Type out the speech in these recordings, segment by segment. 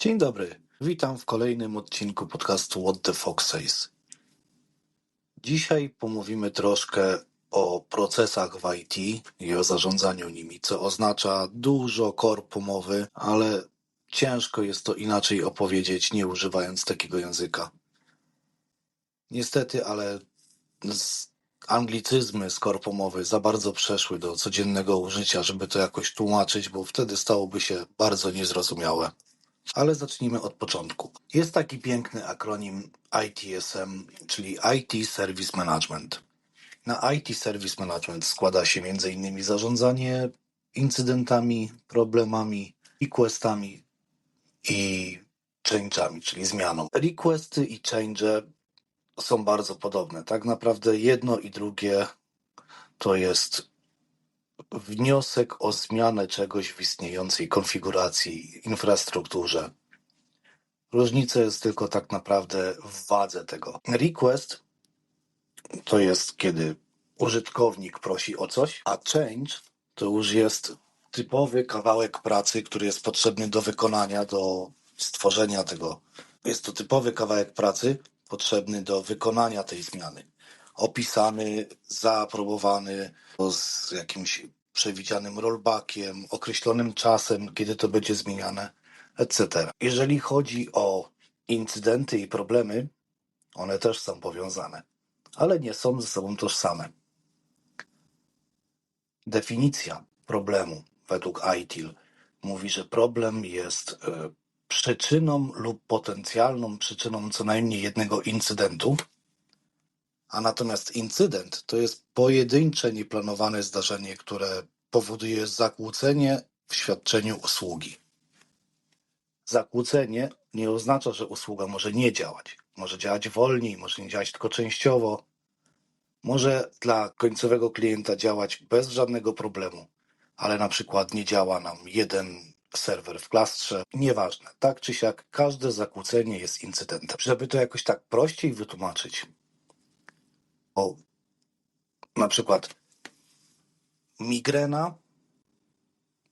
Dzień dobry, witam w kolejnym odcinku podcastu What the Fox Says. Dzisiaj pomówimy troszkę o procesach w IT i o zarządzaniu nimi, co oznacza dużo korp mowy, ale ciężko jest to inaczej opowiedzieć, nie używając takiego języka. Niestety, ale anglicyzmy z korpomowy za bardzo przeszły do codziennego użycia, żeby to jakoś tłumaczyć, bo wtedy stałoby się bardzo niezrozumiałe. Ale zacznijmy od początku. Jest taki piękny akronim ITSM, czyli IT Service Management. Na IT Service Management składa się m.in. zarządzanie incydentami, problemami, requestami i change'ami, czyli zmianą. Requesty i change są bardzo podobne. Tak naprawdę jedno i drugie to jest wniosek o zmianę czegoś w istniejącej konfiguracji, infrastrukturze. Różnica jest tylko tak naprawdę w wadze tego. Request to jest kiedy użytkownik prosi o coś, a change to już jest typowy kawałek pracy, który jest potrzebny do wykonania, do stworzenia tego. Jest to typowy kawałek pracy potrzebny do wykonania tej zmiany. Opisany, zaaprobowany z jakimś przewidzianym rollbackiem, określonym czasem, kiedy to będzie zmieniane, etc. Jeżeli chodzi o incydenty i problemy, one też są powiązane, ale nie są ze sobą tożsame. Definicja problemu według ITIL mówi, że problem jest e, przyczyną lub potencjalną przyczyną co najmniej jednego incydentu, a natomiast incydent to jest pojedyncze, nieplanowane zdarzenie, które powoduje zakłócenie w świadczeniu usługi. Zakłócenie nie oznacza, że usługa może nie działać. Może działać wolniej, może nie działać tylko częściowo. Może dla końcowego klienta działać bez żadnego problemu, ale na przykład nie działa nam jeden serwer w klastrze. Nieważne. Tak czy siak, każde zakłócenie jest incydentem. Żeby to jakoś tak prościej wytłumaczyć, o na przykład migrena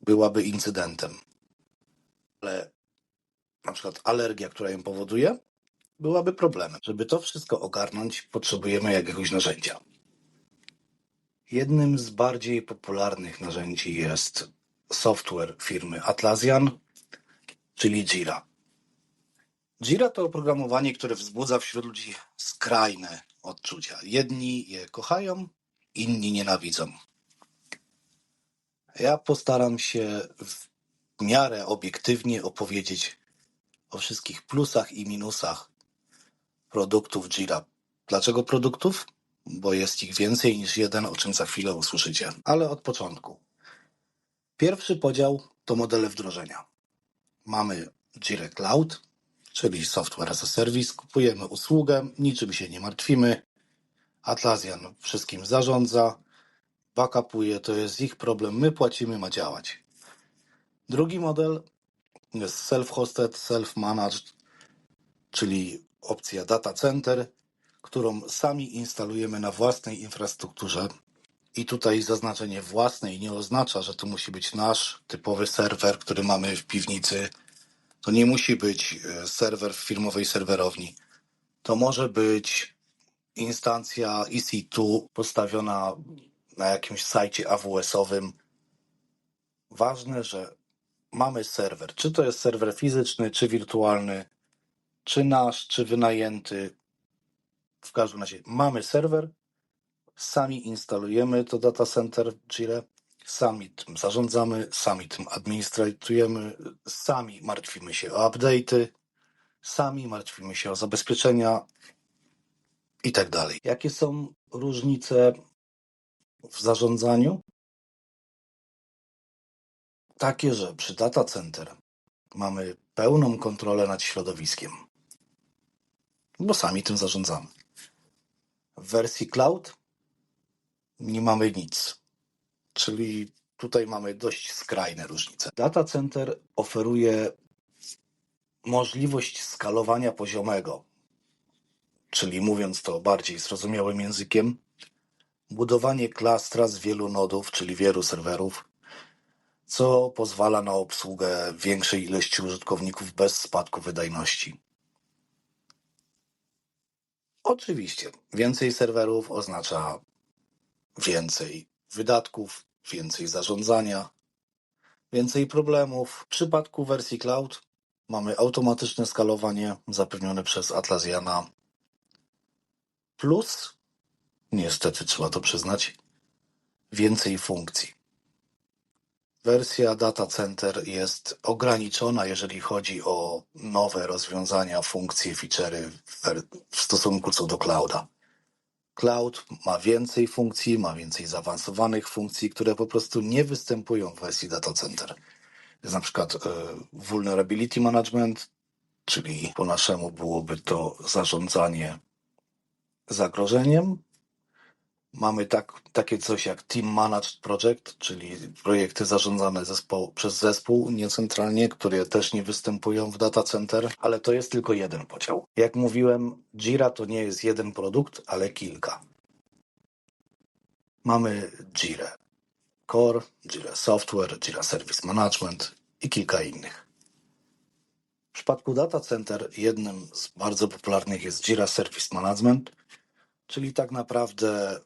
byłaby incydentem, ale na przykład alergia, która ją powoduje, byłaby problemem. Żeby to wszystko ogarnąć, potrzebujemy jakiegoś narzędzia. Jednym z bardziej popularnych narzędzi jest software firmy Atlassian, czyli Jira. Jira to oprogramowanie, które wzbudza wśród ludzi skrajne odczucia. Jedni je kochają, inni nienawidzą. Ja postaram się w miarę obiektywnie opowiedzieć o wszystkich plusach i minusach produktów Jira. Dlaczego produktów? Bo jest ich więcej niż jeden, o czym za chwilę usłyszycie. Ale od początku. Pierwszy podział to modele wdrożenia. Mamy Jira Cloud, czyli software as a service. Kupujemy usługę, niczym się nie martwimy. Atlassian wszystkim zarządza, backupuje, to jest ich problem, my płacimy, ma działać. Drugi model jest self-hosted, self-managed, czyli opcja data center, którą sami instalujemy na własnej infrastrukturze. I tutaj zaznaczenie własnej nie oznacza, że to musi być nasz typowy serwer, który mamy w piwnicy. To nie musi być e, serwer w firmowej serwerowni. To może być instancja EC2 postawiona na jakimś sajcie AWS-owym. Ważne, że mamy serwer. Czy to jest serwer fizyczny, czy wirtualny, czy nasz, czy wynajęty. W każdym razie mamy serwer, sami instalujemy to data center Jira, sami tym zarządzamy, sami tym administrujemy, sami martwimy się o update'y, sami martwimy się o zabezpieczenia i tak dalej. Jakie są różnice w zarządzaniu? Takie, że przy data center mamy pełną kontrolę nad środowiskiem, bo sami tym zarządzamy. W wersji cloud nie mamy nic, czyli tutaj mamy dość skrajne różnice. Data center oferuje możliwość skalowania poziomego, czyli mówiąc to bardziej zrozumiałym językiem, budowanie klastra z wielu nodów, czyli wielu serwerów, co pozwala na obsługę większej ilości użytkowników bez spadku wydajności. Oczywiście, więcej serwerów oznacza więcej wydatków, więcej zarządzania, więcej problemów. W przypadku wersji cloud mamy automatyczne skalowanie zapewnione przez Atlassiana plus, niestety trzeba to przyznać, więcej funkcji. Wersja Data Center jest ograniczona, jeżeli chodzi o nowe rozwiązania, funkcje, feature'y w stosunku co do clouda. Cloud ma więcej funkcji, ma więcej zaawansowanych funkcji, które po prostu nie występują w wersji Data Center. Jest na przykład e, Vulnerability Management, czyli po naszemu byłoby to zarządzanie zagrożeniem. Mamy tak, takie coś jak Team Managed Project, czyli projekty zarządzane zespoł, przez zespół, niecentralnie, które też nie występują w data center, ale to jest tylko jeden podział. Jak mówiłem, Jira to nie jest jeden produkt, ale kilka. Mamy Jira Core, Jira Software, Jira Service Management i kilka innych. W przypadku data center jednym z bardzo popularnych jest Jira Service Management, czyli tak naprawdę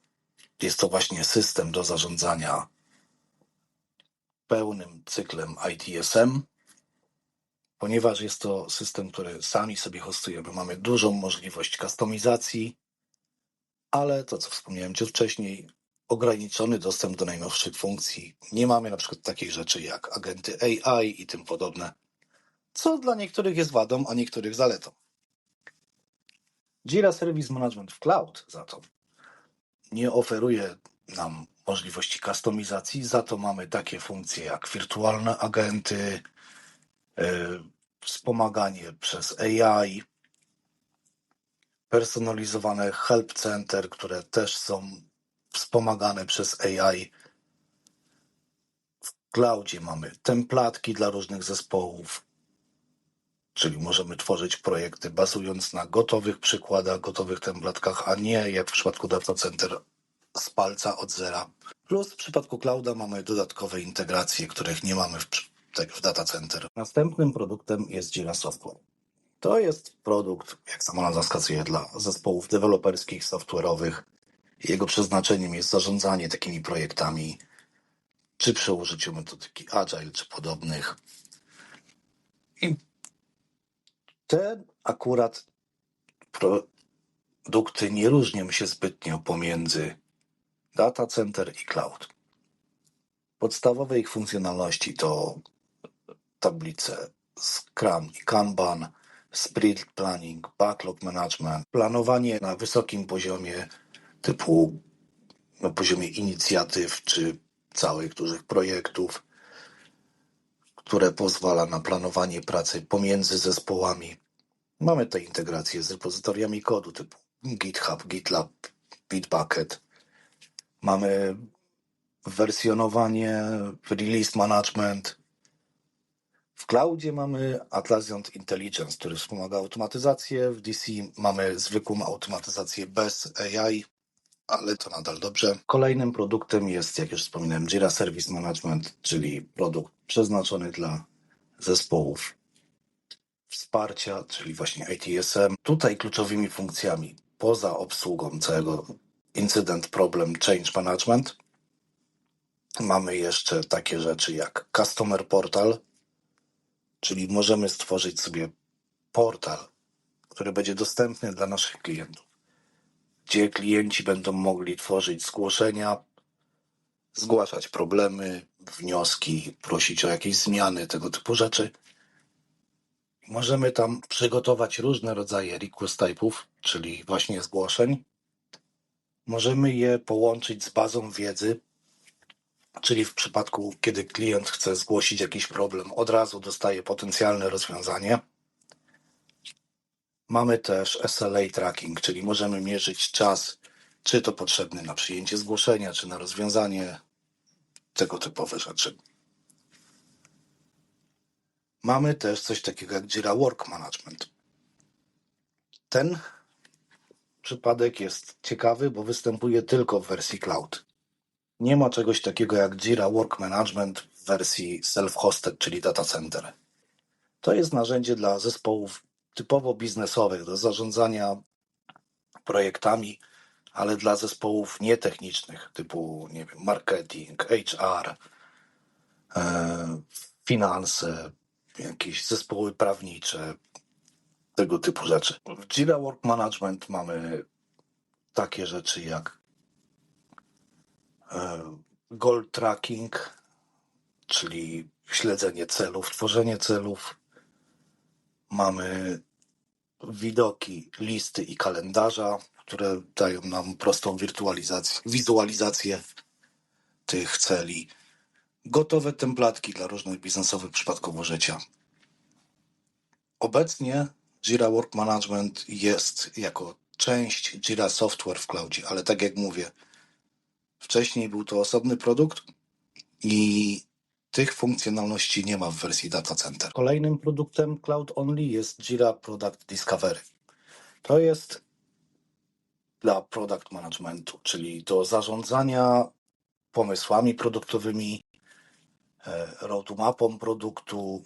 jest to właśnie system do zarządzania pełnym cyklem ITSM, ponieważ jest to system, który sami sobie hostujemy. Mamy dużą możliwość kustomizacji, ale to, co wspomniałem Ci wcześniej, ograniczony dostęp do najnowszych funkcji. Nie mamy na przykład takich rzeczy jak agenty AI i tym podobne, co dla niektórych jest wadą, a niektórych zaletą. Jira Service Management w Cloud za to nie oferuje nam możliwości kustomizacji, za to mamy takie funkcje jak wirtualne agenty, yy, wspomaganie przez AI, personalizowane help center, które też są wspomagane przez AI. W cloudzie mamy templatki dla różnych zespołów, czyli możemy tworzyć projekty bazując na gotowych przykładach, gotowych templatkach, a nie jak w przypadku data center z palca od zera. Plus w przypadku clouda mamy dodatkowe integracje, których nie mamy w, tak, w data center. Następnym produktem jest Jira Software. To jest produkt, jak sama nazwa wskazuje, dla zespołów deweloperskich, software'owych. Jego przeznaczeniem jest zarządzanie takimi projektami, czy przy użyciu metodyki Agile, czy podobnych. I te akurat produkty nie różnią się zbytnio pomiędzy data center i cloud. Podstawowe ich funkcjonalności to tablice Scrum i Kanban, sprint planning, backlog management, planowanie na wysokim poziomie typu na poziomie inicjatyw czy całych dużych projektów, które pozwala na planowanie pracy pomiędzy zespołami. Mamy te integracje z repozytoriami kodu typu GitHub, GitLab, Bitbucket. Mamy wersjonowanie, release management. W cloudzie mamy Atlassian Intelligence, który wspomaga automatyzację. W DC mamy zwykłą automatyzację bez AI, ale to nadal dobrze. Kolejnym produktem jest, jak już wspominałem, Jira Service Management, czyli produkt przeznaczony dla zespołów wsparcia, czyli właśnie ITSM. Tutaj kluczowymi funkcjami poza obsługą całego Incident Problem Change Management mamy jeszcze takie rzeczy jak Customer Portal, czyli możemy stworzyć sobie portal, który będzie dostępny dla naszych klientów, gdzie klienci będą mogli tworzyć zgłoszenia, zgłaszać problemy, wnioski, prosić o jakieś zmiany, tego typu rzeczy. Możemy tam przygotować różne rodzaje request type'ów, czyli właśnie zgłoszeń. Możemy je połączyć z bazą wiedzy, czyli w przypadku, kiedy klient chce zgłosić jakiś problem, od razu dostaje potencjalne rozwiązanie. Mamy też SLA tracking, czyli możemy mierzyć czas, czy to potrzebny na przyjęcie zgłoszenia, czy na rozwiązanie tego typowe rzeczy. Mamy też coś takiego jak Jira Work Management. Ten przypadek jest ciekawy, bo występuje tylko w wersji cloud. Nie ma czegoś takiego jak Jira Work Management w wersji self-hosted, czyli data center. To jest narzędzie dla zespołów typowo biznesowych, do zarządzania projektami, ale dla zespołów nietechnicznych, typu nie wiem, marketing, HR, e, finanse, jakieś zespoły prawnicze, tego typu rzeczy. W Jira Work Management mamy takie rzeczy jak e, goal tracking, czyli śledzenie celów, tworzenie celów. Mamy widoki, listy i kalendarza, które dają nam prostą wirtualizację, wizualizację tych celi. Gotowe templatki dla różnych biznesowych przypadków użycia. Obecnie Jira Work Management jest jako część Jira Software w cloudzie, ale tak jak mówię, wcześniej był to osobny produkt i tych funkcjonalności nie ma w wersji Data Center. Kolejnym produktem Cloud Only jest Jira Product Discovery. To jest dla product managementu, czyli do zarządzania pomysłami produktowymi, e, roadmapą produktu,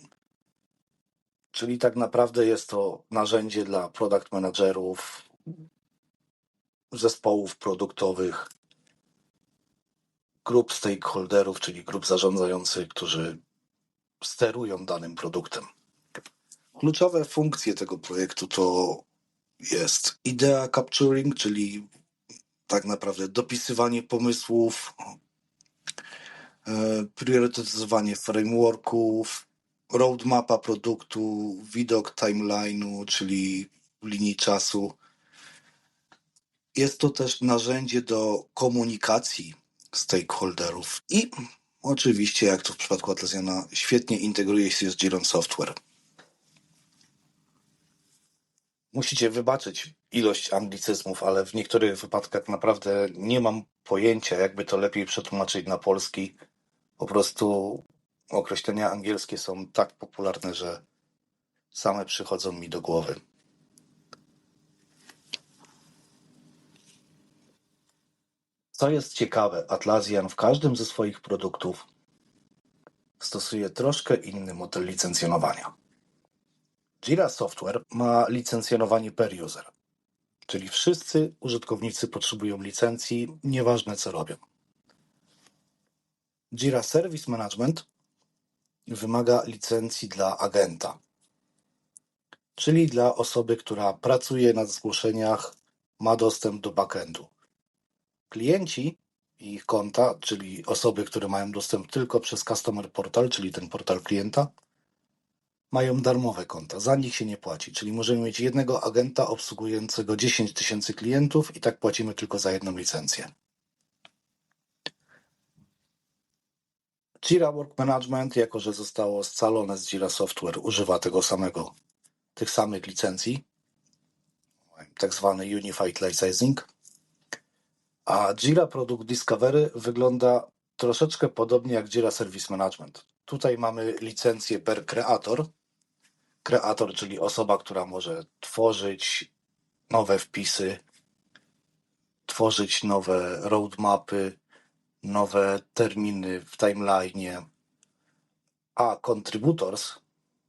czyli tak naprawdę jest to narzędzie dla product managerów, zespołów produktowych, grup stakeholderów, czyli grup zarządzających, którzy sterują danym produktem. Kluczowe funkcje tego projektu to jest idea capturing, czyli tak naprawdę dopisywanie pomysłów, e, priorytetyzowanie frameworków, roadmapa produktu, widok timeline'u, czyli linii czasu. Jest to też narzędzie do komunikacji stakeholderów i oczywiście, jak to w przypadku Atlassiana, świetnie integruje się z Jira Software. Musicie wybaczyć ilość anglicyzmów, ale w niektórych wypadkach naprawdę nie mam pojęcia, jakby to lepiej przetłumaczyć na polski. Po prostu określenia angielskie są tak popularne, że same przychodzą mi do głowy. Co jest ciekawe, Atlassian w każdym ze swoich produktów stosuje troszkę inny model licencjonowania. Jira Software ma licencjonowanie per user, czyli wszyscy użytkownicy potrzebują licencji, nieważne co robią. Jira Service Management wymaga licencji dla agenta, czyli dla osoby, która pracuje na zgłoszeniach, ma dostęp do backendu. Klienci i ich konta, czyli osoby, które mają dostęp tylko przez Customer Portal, czyli ten portal klienta, mają darmowe konta. Za nich się nie płaci, czyli możemy mieć jednego agenta obsługującego 10 tysięcy klientów i tak płacimy tylko za jedną licencję. Jira Work Management, jako że zostało scalone z Jira Software, używa tego samego, tych samych licencji, tak zwany Unified Licensing. A Jira Product Discovery wygląda troszeczkę podobnie jak Jira Service Management. Tutaj mamy licencję per kreator. Kreator, czyli osoba, która może tworzyć nowe wpisy, tworzyć nowe roadmapy, nowe terminy w timeline. A contributors,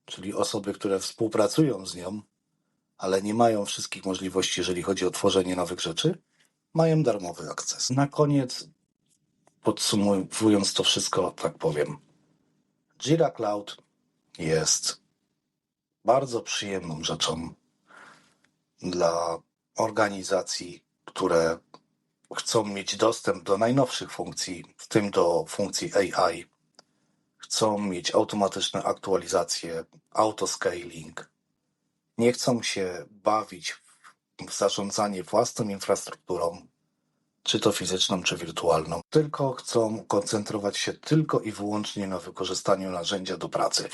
czyli osoby, które współpracują z nią, ale nie mają wszystkich możliwości, jeżeli chodzi o tworzenie nowych rzeczy, mają darmowy akces. Na koniec, podsumowując to wszystko, tak powiem, Jira Cloud jest bardzo przyjemną rzeczą dla organizacji, które chcą mieć dostęp do najnowszych funkcji, w tym do funkcji AI, chcą mieć automatyczne aktualizacje, autoscaling, nie chcą się bawić w zarządzanie własną infrastrukturą, czy to fizyczną, czy wirtualną, tylko chcą koncentrować się tylko i wyłącznie na wykorzystaniu narzędzia do pracy.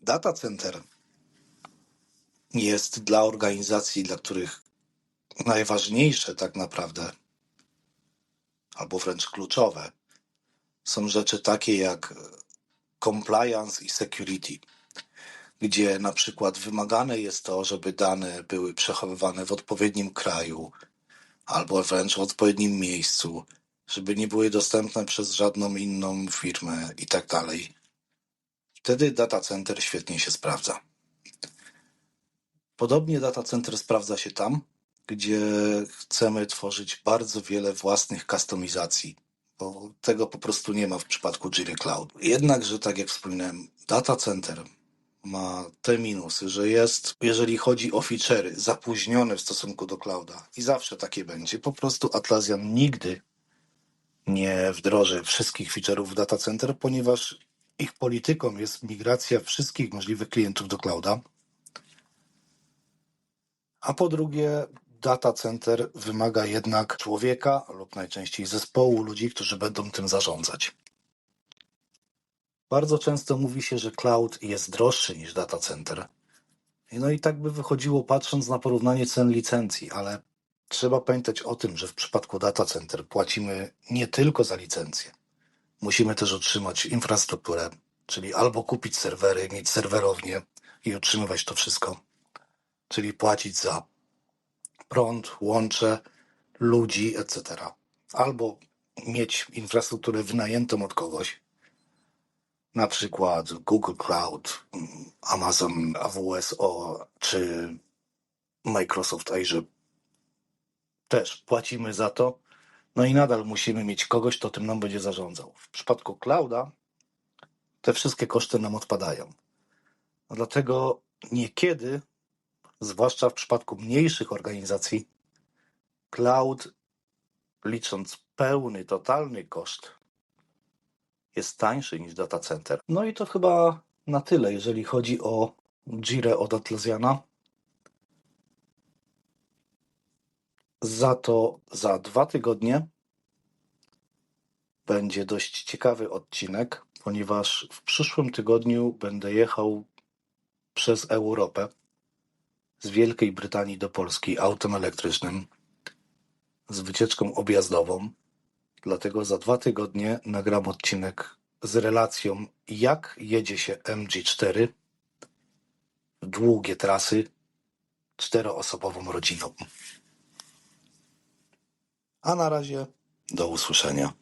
Data center jest dla organizacji, dla których najważniejsze tak naprawdę, albo wręcz kluczowe, są rzeczy takie jak compliance i security gdzie na przykład wymagane jest to, żeby dane były przechowywane w odpowiednim kraju albo wręcz w odpowiednim miejscu, żeby nie były dostępne przez żadną inną firmę i tak dalej. Wtedy data center świetnie się sprawdza. Podobnie data center sprawdza się tam, gdzie chcemy tworzyć bardzo wiele własnych kustomizacji, bo tego po prostu nie ma w przypadku Jira Cloud. Jednakże, tak jak wspominałem, data center ma te minusy, że jest, jeżeli chodzi o feature'y, zapóźnione w stosunku do clouda i zawsze takie będzie. Po prostu Atlassian nigdy nie wdroży wszystkich feature'ów w data center, ponieważ ich polityką jest migracja wszystkich możliwych klientów do clouda. A po drugie, data center wymaga jednak człowieka lub najczęściej zespołu ludzi, którzy będą tym zarządzać. Bardzo często mówi się, że cloud jest droższy niż data center. No i tak by wychodziło patrząc na porównanie cen licencji, ale trzeba pamiętać o tym, że w przypadku data center płacimy nie tylko za licencję. Musimy też otrzymać infrastrukturę, czyli albo kupić serwery, mieć serwerownię i utrzymywać to wszystko, czyli płacić za prąd, łącze, ludzi, etc. Albo mieć infrastrukturę wynajętą od kogoś, na przykład Google Cloud, Amazon AWS o, czy Microsoft Azure. Też płacimy za to, no i nadal musimy mieć kogoś, kto tym nam będzie zarządzał. W przypadku clouda te wszystkie koszty nam odpadają. No dlatego niekiedy, zwłaszcza w przypadku mniejszych organizacji, cloud, licząc pełny, totalny koszt, jest tańszy niż data center. No i to chyba na tyle, jeżeli chodzi o Jirę od Atlassiana. Za to za dwa tygodnie będzie dość ciekawy odcinek, ponieważ w przyszłym tygodniu będę jechał przez Europę z Wielkiej Brytanii do Polski autem elektrycznym z wycieczką objazdową. Dlatego za dwa tygodnie nagram odcinek z relacją, jak jedzie się MG4 w długie trasy czteroosobową rodziną. A na razie do usłyszenia.